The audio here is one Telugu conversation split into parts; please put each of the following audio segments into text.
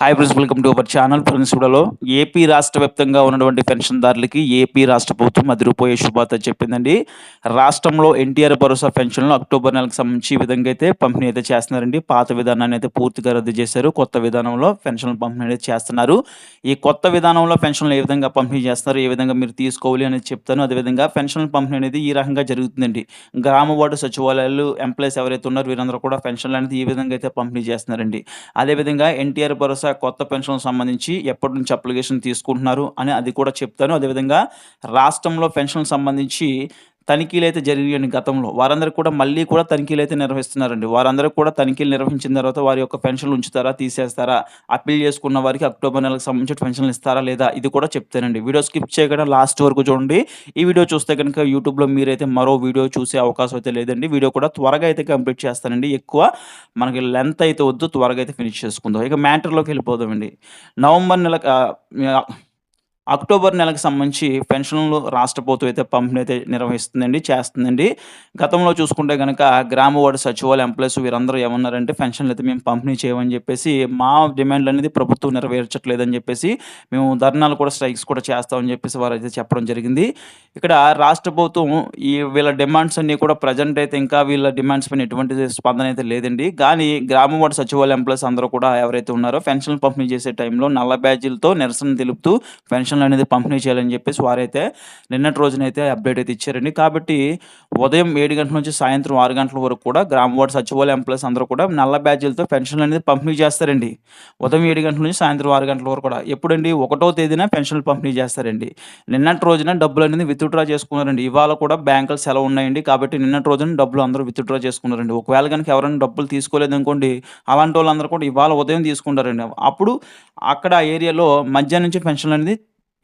Hi friends welcome to our channel friends కూడా ఏపీ రాష్ట్ర వ్యాప్తంగా ఉన్నటువంటి పెన్షన్దారులకి ఏపీ రాష్ట్ర ప్రభుత్వం అదిరిపోయే శుభార్త చెప్పిందండి. రాష్ట్రంలో ఎన్టీఆర్ భరోసా పెన్షన్లు అక్టోబర్ నెలకు సంబంధించి ఈ విధంగా అయితే పంపిణీ అయితే చేస్తున్నారండి. పాత విధానాన్ని అయితే పూర్తిగా రద్దు చేశారు. కొత్త విధానంలో పెన్షన్లు పంపిణీ అయితే చేస్తున్నారు. ఈ కొత్త విధానంలో పెన్షన్లు ఏ విధంగా పంపిణీ చేస్తున్నారు ఏ విధంగా మీరు తీసుకోవాలి అనేది చెప్తాను. అదేవిధంగా పెన్షన్ల పంపిణీ అనేది ఈ రకంగా జరుగుతుందండి. గ్రామ వార్డు సచివాలయాలు ఎంప్లాయీస్ ఎవరైతే ఉన్నారో వీరందరూ కూడా పెన్షన్లు అనేది ఈ విధంగా అయితే పంపిణీ చేస్తున్నారండి. అదేవిధంగా ఎన్టీఆర్ భరోసా కొత్త పెన్షన్ సంబంధించి ఎప్పటి నుంచి అప్లికేషన్ తీసుకుంటున్నారు అని అది కూడా చెప్తాను అదేవిధంగా రాష్ట్రంలో పెన్షన్ సంబంధించి తనిఖీలు అయితే జరిగాయండి గతంలో. వారందరూ కూడా మళ్ళీ కూడా తనిఖీలు అయితే నిర్వహిస్తున్నారండి. వారందరూ కూడా తనిఖీలు నిర్వహించిన తర్వాత వారి యొక్క పెన్షన్లు ఉంచుతారా తీసేస్తారా అప్పీల్ చేసుకున్న వారికి అక్టోబర్ నెలకు సంబంధించిన పెన్షన్లు ఇస్తారా లేదా ఇది కూడా చెప్తానండి. వీడియో స్కిప్ చేయకుండా లాస్ట్ వరకు చూడండి. ఈ వీడియో చూస్తే కనుక యూట్యూబ్లో మీరైతే మరో వీడియో చూసే అవకాశం అయితే లేదండి. వీడియో కూడా త్వరగా అయితే కంప్లీట్ చేస్తానండి. ఎక్కువ మనకి లెంత్ అయితే వద్దు. త్వరగా అయితే ఫినిష్ చేసుకుందాం. ఇక మ్యాటర్లోకి వెళ్ళిపోదామండి. నవంబర్ నెల అక్టోబర్ నెలకు సంబంధించి పెన్షన్లు రాష్ట్ర ప్రభుత్వం అయితే పంపిణీ అయితే నిర్వహిస్తుందండి చేస్తుందండి. గతంలో చూసుకుంటే కనుక గ్రామ వార్డు సచివాలయ ఎంప్లాయీస్ వీరందరూ ఏమన్నారంటే పెన్షన్లు అయితే మేము పంపిణీ చేయమని చెప్పేసి మా డిమాండ్లు అనేది ప్రభుత్వం నెరవేర్చట్లేదని చెప్పేసి మేము ధర్నాలు కూడా స్ట్రైక్స్ కూడా చేస్తామని చెప్పేసి వారు అయితే చెప్పడం జరిగింది. ఇక్కడ రాష్ట్ర ప్రభుత్వం ఈ వీళ్ళ డిమాండ్స్ అన్నీ కూడా ప్రజెంట్ అయితే ఇంకా వీళ్ళ డిమాండ్స్ పైన ఎటువంటి స్పందన అయితే లేదండి. కానీ గ్రామ వార్డు సచివాలయ ఎంప్లాయీస్ అందరూ కూడా ఎవరైతే ఉన్నారో పెన్షన్లు పంపిణీ చేసే టైంలో నల్ల బ్యాజీలతో నిరసన తెలుపుతూ పెన్షన్ పెన్షన్లు అనేది పంపిణీ చేయాలని చెప్పేసి వారైతే నిన్నటి రోజునైతే అప్డేట్ అయితే ఇచ్చారండి. కాబట్టి ఉదయం ఏడు గంటల నుంచి సాయంత్రం ఆరు గంటల వరకు కూడా గ్రామ వార్డు సచివాలయ ఎంప్లాయీస్ అందరూ కూడా నల్ల బ్యాడ్జీలతో పెన్షన్లు అనేది పంపిణీ చేస్తారండి. ఉదయం ఏడు గంటల నుంచి సాయంత్రం ఆరు గంటల వరకు కూడా ఎప్పుడండి? ఒకటో తేదీన పెన్షన్లు పంపిణీ చేస్తారండి. నిన్నటి రోజున డబ్బులు అనేది విత్డ్రా చేసుకున్నారండి. ఇవాళ కూడా బ్యాంకులు సెలవు ఉన్నాయండి. కాబట్టి నిన్నటి రోజున డబ్బులు అందరూ విత్డ్రా చేసుకున్నారండి. ఒకవేళ కనుక ఎవరైనా డబ్బులు తీసుకోలేదు అనుకోండి అలాంటి వాళ్ళందరూ కూడా ఇవాళ ఉదయం తీసుకుంటారండి. అప్పుడు అక్కడ ఏరియాలో మధ్యాహ్నం నుంచి పెన్షన్లు అనేది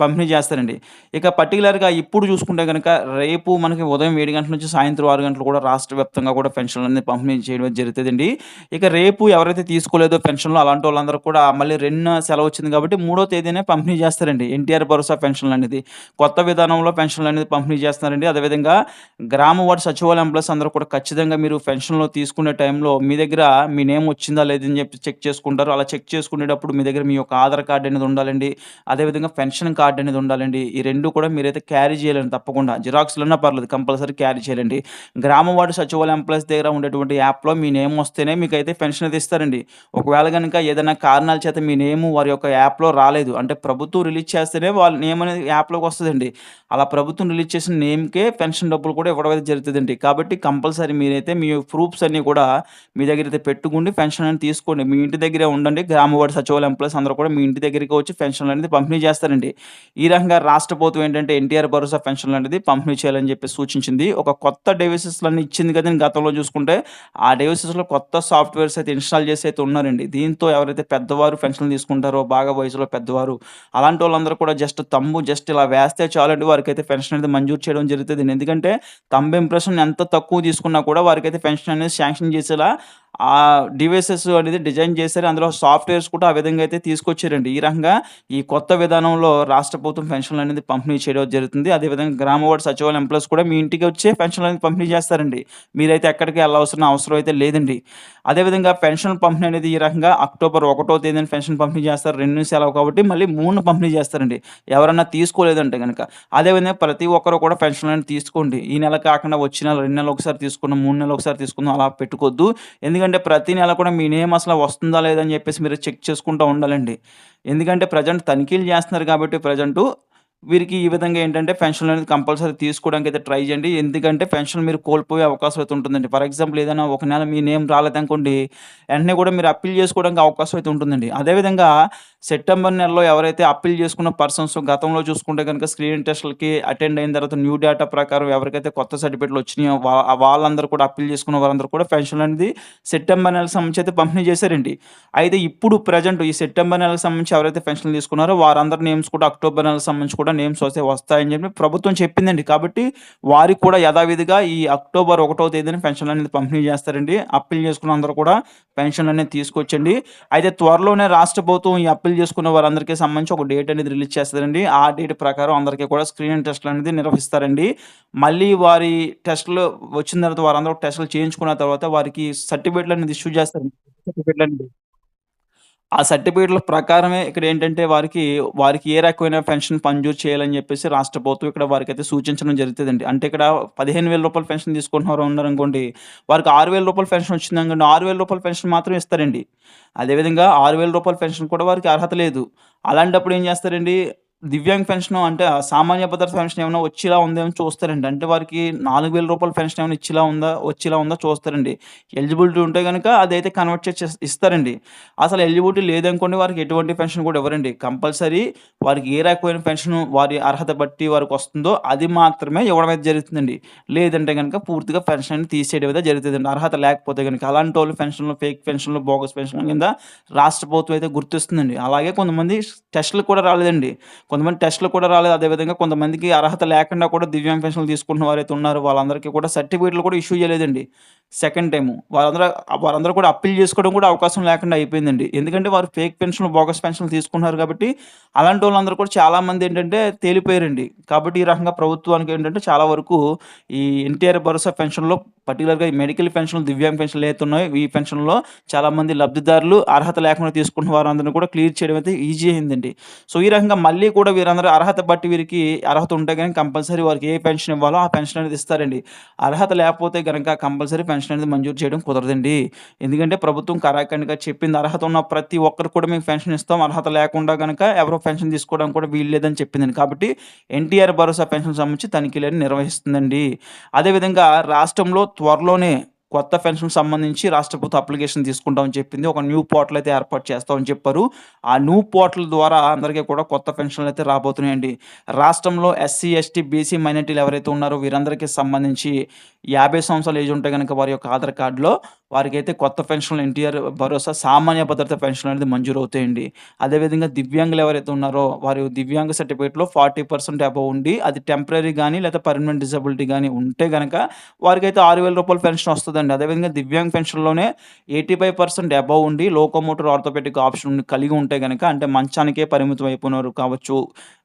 పంపిణీ చేస్తారండి. ఇక పర్టికులర్గా ఇప్పుడు చూసుకుంటే కనుక రేపు మనకి ఉదయం ఏడు గంటల నుంచి సాయంత్రం ఆరు గంటలు కూడా రాష్ట్ర వ్యాప్తంగా కూడా పెన్షన్లు అనేది పంపిణీ చేయడం జరుగుతుందండి. ఇక రేపు ఎవరైతే తీసుకోలేదో పెన్షన్లు అలాంటి వాళ్ళందరూ కూడా మళ్ళీ రెండు సెలవు వచ్చింది కాబట్టి మూడో తేదీనే పంపిణీ చేస్తారండి. ఎన్టీఆర్ భరోసా పెన్షన్లు అనేది. కొత్త విధానంలో పెన్షన్లు అనేది పంపిణీ చేస్తున్నారండి. అదేవిధంగా గ్రామ వార్డు సచివాలయం ఎంప్లాయీస్ అందరూ కూడా ఖచ్చితంగా మీరు పెన్షన్లు తీసుకునే టైంలో మీ దగ్గర మీ నేమ్ వచ్చిందా లేదని చెప్పి చెక్ చేసుకుంటారు. అలా చెక్ చేసుకునేటప్పుడు మీ దగ్గర మీ యొక్క ఆధార్ కార్డు అనేది ఉండాలండి. అదేవిధంగా పెన్షన్ కార్డు కార్డ్ అనేది ఉండాలండి. ఈ రెండు కూడా మీరైతే క్యారీ చేయాలండి తప్పకుండా. జిరాక్స్లోనే పర్లేదు కంపల్సరీ క్యారీ చేయాలండి. గ్రామ వార్డు సచివాలయ ఎంప్లాయీస్ దగ్గర ఉండేటువంటి యాప్లో మీ నేమ్ వస్తేనే మీకు అయితే పెన్షన్ అయితే ఇస్తారండి. ఒకవేళ కనుక ఏదైనా కారణాల చేత మీ నేమ్ వారి యొక్క యాప్లో రాలేదు అంటే ప్రభుత్వం రిలీజ్ చేస్తేనే వాళ్ళ నేమ్ అనేది యాప్లోకి వస్తుందండి. అలా ప్రభుత్వం రిలీజ్ చేసిన నేమ్కే పెన్షన్ డబ్బులు కూడా ఇవ్వడం అయితే జరుగుతుందండి. కాబట్టి కంపల్సరీ మీరైతే మీ ప్రూఫ్స్ అన్నీ కూడా మీ దగ్గర అయితే పెట్టుకుండి పెన్షన్ అనేది తీసుకోండి. మీ ఇంటి దగ్గరే ఉండండి. గ్రామ వార్డు సచివాలయ ఎంప్లాయీస్ అందరూ కూడా మీ ఇంటి దగ్గరికి వచ్చి పెన్షన్ అనేది పంపిణీ చేస్తారండి. ఈ రకంగా రాష్ట్ర ప్రభుత్వం ఏంటంటే ఎన్టీఆర్ భరోసా పెన్షన్ లాంటిది పంపిణీ చేయాలని చెప్పి సూచించింది. ఒక కొత్త డెవిసెస్లన్నీ ఇచ్చింది కదా గతంలో చూసుకుంటే. ఆ డెవిసెస్లో కొత్త సాఫ్ట్వేర్స్ అయితే ఇన్స్టాల్ చేసి అయితే ఉన్నారండి. దీంతో ఎవరైతే పెద్దవారు పెన్షన్లు తీసుకుంటారో బాగా వయసులో పెద్దవారు అలాంటి వాళ్ళందరూ కూడా జస్ట్ తమ్ము జస్ట్ ఇలా వేస్తే చాలండి. వారికి అయితే పెన్షన్ అనేది మంజూరు చేయడం జరుగుతుంది. ఎందుకంటే తమ్ము ఇంప్రెషన్ ఎంత తక్కువ తీసుకున్నా కూడా వారికైతే పెన్షన్ అనేది శాంక్షన్ చేసేలా ఆ డివైసెస్ అనేది డిజైన్ చేశారు. అందులో సాఫ్ట్వేర్స్ కూడా ఆ విధంగా అయితే తీసుకొచ్చారండి. ఈ రకంగా ఈ కొత్త విధానంలో రాష్ట్ర ప్రభుత్వం పెన్షన్లు అనేది పంపిణీ చేయడం జరుగుతుంది. అదేవిధంగా గ్రామవాడ సచివాలయం ఎంప్లాయీస్ కూడా మీ ఇంటికి వచ్చే పెన్షన్లు అనేది పంపిణీ చేస్తారండి. మీరైతే ఎక్కడికి వెళ్ళాల్సిన అవసరం అయితే లేదండి. అదేవిధంగా పెన్షన్ పంపిణీ అనేది ఈ రకంగా అక్టోబర్ ఒకటో తేదీన పెన్షన్ పంపిణీ చేస్తారు. రెండు సెలవు కాబట్టి మళ్ళీ మూడు పంపిణీ చేస్తారండి. ఎవరన్నా తీసుకోలేదంటే కనుక అదేవిధంగా ప్రతి ఒక్కరు కూడా పెన్షన్ అనేది తీసుకోండి. ఈ నెల కాకుండా వచ్చిన రెండు నెలలు ఒకసారి తీసుకున్న మూడు నెలలు ఒకసారి తీసుకుందాం అలా పెట్టుకోవద్దు. ఎందుకంటే ఎందుకంటే ప్రతి నెల కూడా మీ నేమ్ అసలు వస్తుందా లేదని చెప్పేసి మీరు చెక్ చేసుకుంటూ ఉండాలండి. ఎందుకంటే ప్రజెంట్ తనిఖీలు చేస్తున్నారు కాబట్టి ప్రజెంటు వీరికి ఈ విధంగా ఏంటంటే పెన్షన్ అనేది కంపల్సరీ తీసుకోవడానికి అయితే ట్రై చేయండి. ఎందుకంటే పెన్షన్ మీరు కోల్పోయే అవకాశం అయితే ఉంటుందండి. ఫర్ ఎగ్జాంపుల్ ఏదైనా ఒక నెల మీ నేమ్ రాలేదనుకోండి వెంటనే కూడా మీరు అప్పీల్ చేసుకోవడానికి అవకాశం అయితే ఉంటుందండి. అదేవిధంగా సెప్టెంబర్ నెలలో ఎవరైతే అప్పీల్ చేసుకున్న పర్సన్స్ గతంలో చూసుకుంటే కనుక స్క్రీన్ టెస్ట్లకి అటెండ్ అయిన తర్వాత న్యూ డేటా ప్రకారం ఎవరికైతే కొత్త సర్టిఫికేట్లు వచ్చినాయో వాళ్ళందరూ కూడా అప్పీల్ చేసుకున్న వారందరూ కూడా పెన్షన్ అనేది సెప్టెంబర్ నెలకు సంబంధించి అయితే పంపిణీ చేశారండి. అయితే ఇప్పుడు ప్రజెంట్ ఈ సెప్టెంబర్ నెలకు సంబంధించి ఎవరైతే పెన్షన్ తీసుకున్నారో వారందరి నేమ్స్ కూడా అక్టోబర్ నెలకు సంబంధించి కూడా నేమ్స్ వస్తే వస్తాయని చెప్పి ప్రభుత్వం చెప్పిందండి. కాబట్టి వారికి కూడా యథావిధిగా ఈ అక్టోబర్ ఒకటో తేదీన పెన్షన్ అనేది పంపిణీ చేస్తారండి. అప్పీల్ చేసుకున్న అందరూ కూడా పెన్షన్ అనేది తీసుకొచ్చండి. అయితే త్వరలోనే రాష్ట్ర ప్రభుత్వం ఈ అప్పీల్ చేసుకున్న వారందరికీ సంబంధించి ఒక డేట్ అనేది రిలీజ్ చేస్తారండి. ఆ డేట్ ప్రకారం అందరికీ కూడా స్క్రీనింగ్ టెస్ట్లు అనేది నిర్వహిస్తారండి. మళ్ళీ వారి టెస్టులు వచ్చిన తర్వాత వారందరూ టెస్టులు చేయించుకున్న తర్వాత వారికి సర్టిఫికేట్లు అనేది ఇష్యూ చేస్తారండి. సర్టిఫికేట్లు అనేది ఆ సర్టిఫికేట్‌ల ప్రకారమే ఇక్కడ ఏంటంటే వారికి, వారికి ఏ రకమైన పెన్షన్ మంజూరు చేయాలని చెప్పేసి రాష్ట్ర ప్రభుత్వం ఇక్కడ వారికి అయితే సూచించడం జరుగుతుందండి అంటే ఇక్కడ పదిహేను వేల రూపాయలు పెన్షన్ తీసుకుంటున్నారు ఉన్నారనుకోండి, వారికి ఆరు వేల రూపాయలు పెన్షన్ వచ్చింది అనుకోండి ఆరు వేల రూపాయలు పెన్షన్ మాత్రం ఇస్తారండి. అదేవిధంగా ఆరు వేల రూపాయల పెన్షన్ కూడా వారికి అర్హత లేదు. అలాంటప్పుడు ఏం చేస్తారండి దివ్యాంగ్ పెన్షన్ అంటే ఆ సామాన్య భద్రత పెన్షన్ ఏమైనా వచ్చేలా ఉందేమో చూస్తారండి. అంటే వారికి నాలుగు వేల రూపాయల పెన్షన్ ఏమైనా ఇచ్చేలా ఉందా, వచ్చేలా ఉందా చూస్తారండి. ఎలిజిబిలిటీ ఉంటే కనుక అదైతే కన్వర్ట్ చేసి ఇస్తారండి. అసలు ఎలిజిబిలిటీ లేదనుకోండి వారికి ఎటువంటి పెన్షన్ కూడా ఇవ్వరండి. కంపల్సరీ వారికి ఏ రకమైన పెన్షన్ వారి అర్హత బట్టి వారికి వస్తుందో అది మాత్రమే ఇవ్వడం అయితే జరుగుతుందండి. లేదంటే కనుక పూర్తిగా పెన్షన్ అనేది తీసేయడం అయితే జరుగుతుందండి అర్హత లేకపోతే కనుక అలాంటి వాళ్ళు పెన్షన్‌లు, ఫేక్ పెన్షన్‌లు, బోగస్ పెన్షన్‌ల కింద రాష్ట్ర ప్రభుత్వం అయితే గుర్తిస్తుందండి. అలాగే కొంతమంది టెస్టులు కూడా రాలేదండి. కొంతమంది టెస్ట్లు కూడా రాలేదు. అదేవిధంగా కొంతమందికి అర్హత లేకుండా కూడా దివ్యాంగ పెన్షన్‌లు తీసుకుంటున్న వారైతే ఉన్నారు వాళ్ళందరికీ కూడా సర్టిఫికేట్‌లు కూడా ఇష్యూ చేయలేదండి. సెకండ్ టైం వాళ్ళందరూ వారందరూ కూడా అప్పీల్ చేసుకోవడం కూడా అవకాశం లేకుండా అయిపోయిందండి. ఎందుకంటే వారు ఫేక్ పెన్షన్‌లు, బోగస్ పెన్షన్‌లు తీసుకుంటున్నారు కాబట్టి అలాంటి వాళ్ళందరూ కూడా చాలామంది ఏంటంటే తేలిపోయారండి. కాబట్టి ఈ రకంగా ప్రభుత్వానికి ఏంటంటే చాలా వరకు ఈ ఎన్టీఆర్ భరోసా పెన్షన్‌లో పర్టికులర్గా ఈ మెడికల్ పెన్షన్‌లు, దివ్యాంగ్ పెన్షన్‌లు ఏవైతే ఈ పెన్షన్‌లో చాలామంది లబ్ధిదారులు అర్హత లేకుండా తీసుకుంటున్న వారందరిని కూడా క్లియర్ చేయడం అయితే ఈజీ అయిందండి. సో, ఈ రకంగా మళ్ళీ కూడా వీరందరూ అర్హత బట్టి వీరికి అర్హత ఉంటే కానీ కంపల్సరీ వారికి ఏ పెన్షన్ ఇవ్వాలో ఆ పెన్షన్ అనేది ఇస్తారండి. అర్హత లేకపోతే గనక కంపల్సరీ పెన్షన్ అనేది మంజూరు చేయడం కుదరదండి. ఎందుకంటే ప్రభుత్వం కరాఖండిగా చెప్పింది అర్హత ఉన్న ప్రతి ఒక్కరికి కూడా మేము పెన్షన్ ఇస్తాం. అర్హత లేకుండా కనుక ఎవరో పెన్షన్ తీసుకోవడానికి కూడా వీలు లేదని చెప్పిందండి. కాబట్టి ఎన్టీఆర్ భరోసా పెన్షన్ సంబంధించి తనిఖీలను నిర్వహిస్తుందండి. అదేవిధంగా రాష్ట్రంలో త్వరలోనే కొత్త పెన్షన్ సంబంధించి రాష్ట్ర ప్రభుత్వం అప్లికేషన్ తీసుకుంటామని చెప్పింది. ఒక న్యూ పోర్టల్ అయితే ఏర్పాటు చేస్తామని చెప్పారు. ఆ న్యూ పోర్టల్ ద్వారా అందరికీ కూడా కొత్త పెన్షన్‌లు అయితే రాబోతున్నాయండి. రాష్ట్రంలో ఎస్సీ, ఎస్టీ, బీసీ మైనార్టీలు ఎవరైతే ఉన్నారో వీరందరికీ సంబంధించి యాభై సంవత్సరాలు ఏజ్ ఉంటే కనుక వారి యొక్క ఆధార్ కార్డ్‌లో వారికైతే కొత్త పెన్షన్‌లు ఎన్టీఆర్ భరోసా సామాన్య భద్రత పెన్షన్ అనేది మంజూరు అవుతాయండి అదేవిధంగా దివ్యాంగులు ఎవరైతే ఉన్నారో వారి దివ్యాంగ సర్టిఫికేట్‌లో ఫార్టీ పర్సెంట్ అబవ్ ఉండి అది టెంపరరీ కానీ లేదా పర్మనెంట్ డిజబిలిటీ కానీ ఉంటే గనక వారికైతే రూ. 6,000 పెన్షన్ ఉందండి అదేవిధంగా దివ్యాంగ్ పెన్షన్‌లోనే 85% అబోవ్ ఉండి లోకోమోటర్ ఆర్థోపెటిక్ ఆప్షన్ కలిగి ఉంటే కనుక అంటే మంచానికే పరిమితం అయిపోయినారు కావచ్చు,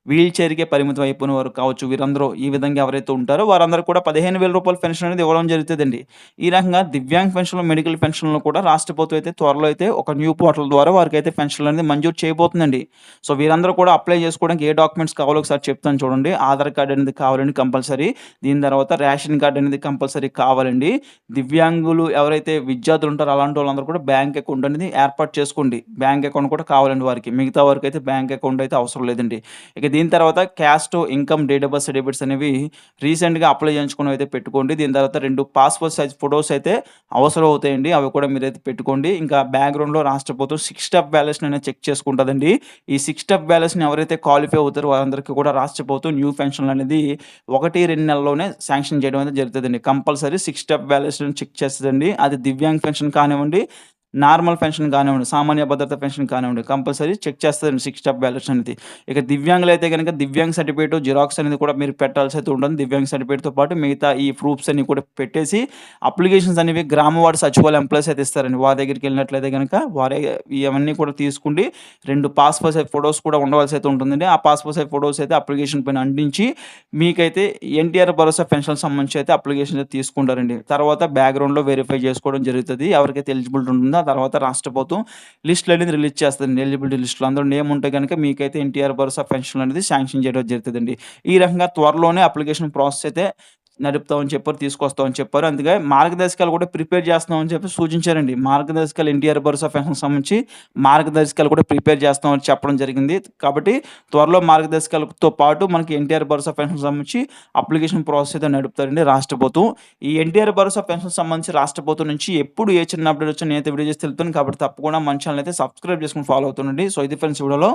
వీల్ చైర్‌కే పరిమితం అయిపోయినవారు కావచ్చు. వీరందరూ ఈ విధంగా ఎవరైతే ఉంటారో వారందరూ కూడా పదిహేను వేల రూపాయల పెన్షన్ అనేది ఇవ్వడం జరుగుతుందండి ఈ రకంగా దివ్యాంగ్ పెన్షన్‌లు, మెడికల్ పెన్షన్‌లు కూడా రాష్ట్ర ప్రభుత్వం అయితే త్వరలో అయితే ఒక న్యూ పోర్టల్ ద్వారా వారికి అయితే పెన్షన్‌లు అనేది మంజూరు చేయబోతుందండి. సో, వీరందరూ కూడా అప్లై చేసుకోవడానికి ఏ డాక్యుమెంట్స్ కావాలో ఒకసారి చెప్తాను చూడండి. ఆధార్ కార్డ్ అనేది కావాలండి కంపల్సరీ. దీని తర్వాత రేషన్ కార్డు అనేది కంపల్సరీ కావాలండి. దివ్యాంగులు ఎవరైతే విద్యార్థులు ఉంటారో అలాంటి వాళ్ళందరూ కూడా బ్యాంక్ అకౌంట్ అనేది ఏర్పాటు చేసుకోండి. బ్యాంక్ అకౌంట్ కూడా కావాలండి వారికి. మిగతా వారికి అయితే బ్యాంక్ అకౌంట్ అయితే అవసరం లేదండి. ఇక దీని తర్వాత caste, income, date of birth certificates అనేవి రీసెంట్‌గా అప్లై చేయించుకుని అయితే పెట్టుకోండి. దీని తర్వాత రెండు పాస్‌పోర్ట్ సైజ్ ఫోటోస్ అయితే అవసరం అవుతాయండి. అవి కూడా మీరైతే పెట్టుకోండి. ఇంకా బ్యాక్‌గ్రౌండ్‌లో రాష్ట్ర ప్రభుత్వం సిక్స్ స్టెప్ బ్యాలెన్స్‌ని అనేది చెక్ చేసుకుంటుందండి ఈ సిక్స్ స్టెప్ బ్యాలెన్స్‌ని ఎవరైతే క్వాలిఫై అవుతారో వారందరికీ కూడా రాష్ట్ర ప్రభుత్వం న్యూ పెన్షన్‌లు అనేది 1, 2 నెలల్లోనే శాంక్షన్ చేయడం అయితే జరుగుతుందండి కంపల్సరీ సిక్స్ స్టెప్ బ్యాలెన్స్‌ని చెక్ చేస్తుందండి అది దివ్యాంగ్ పెన్షన్ కానివ్వండి, నార్మల్ పెన్షన్ కానివ్వండి, సామాన్య భద్రత పెన్షన్ కానివ్వండి కంపల్సరీ చెక్ చేస్తారండి సిక్స్ స్టెప్ బ్యాలెన్స్ అనేది. ఇక దివ్యాంగులు అయితే గనక దివ్యాంగ్ సర్టిఫికేట్, జిరాక్స్ అనేది కూడా మీరు పెట్టాల్సి అయితే ఉంటుంది. దివ్యాంగ్ సర్టిఫికేట్‌తో పాటు మిగతా ఈ ప్రూఫ్స్ అన్ని కూడా పెట్టేసి అప్లికేషన్స్ అనేవి గ్రామ వార్డు సచివాలయ ఎంప్లాయీస్ అయితే ఇస్తారండి. వారి దగ్గరికెళ్ళినట్లయితే కనుక వారే ఇవన్నీ కూడా తీసుకుండి రెండు పాస్‌పోర్ట్ సైజ్ ఫోటోస్ కూడా ఉండవలసి అయితే ఉంటుందండి. ఆ పాస్‌పోర్ట్ సైజ్ ఫోటోస్ అయితే అప్లికేషన్ పైన అంటించి మీకైతే ఎన్టీఆర్ భరోసా పెన్షన్‌కి సంబంధించి అయితే అప్లికేషన్ అయితే తీసుకుంటారండి. తర్వాత బ్యాక్‌గ్రౌండ్‌లో వెరిఫై చేసుకోవడం జరుగుతుంది ఎవరికైతే ఎలిజిబిలిటీ ఉంటుందో ఆ తర్వాత రాష్ట్ర ప్రభుత్వం లిస్టులు అనేది రిలీజ్ చేస్తుంది ఎలిజిబిలిటీ లిస్ట్‌లో. అందులో నేమ్ ఉంటే గనక మీకైతే ఎన్టీఆర్ భరోసా పెన్షన్ అనేది శాంక్షన్ చేయడం జరుగుతుందండి. ఈ రకంగా త్వరలోనే అప్లికేషన్ ప్రాసెస్ అయితే నడుపుతామని చెప్పారు. తీసుకొస్తామని చెప్పారు. అందుకే మార్గదర్శకాలు కూడా ప్రిపేర్ చేస్తామని చెప్పి సూచించారండి. మార్గదర్శకాలు ఎన్టీఆర్ భరోసా పెన్షన్‌కి సంబంధించి మార్గదర్శకాలు కూడా ప్రిపేర్ చేస్తామని చెప్పడం జరిగింది. కాబట్టి త్వరలో మార్గదర్శకాలతో పాటు మనకి ఎన్టీఆర్ భరోసా పెన్షన్‌కి సంబంధించి అప్లికేషన్ ప్రాసెస్ అయితే నడుపుతారండి రాష్ట్ర ప్రభుత్వం. ఈ ఎన్టీఆర్ భరోసా పెన్షన్ సంబంధించి రాష్ట్ర ప్రభుత్వం నుంచి ఎప్పుడు ఏ చిన్న అప్డేట్ వచ్చినా నేనైతే వీడియో చేసి తెలుపుతాను. కాబట్టి తప్పకుండా మన అయితే సబ్స్క్రైబ్ చేసుకొని ఫాలో అవుతుండండి. సో, ఇది ఫ్రెండ్స్ వీడియోలో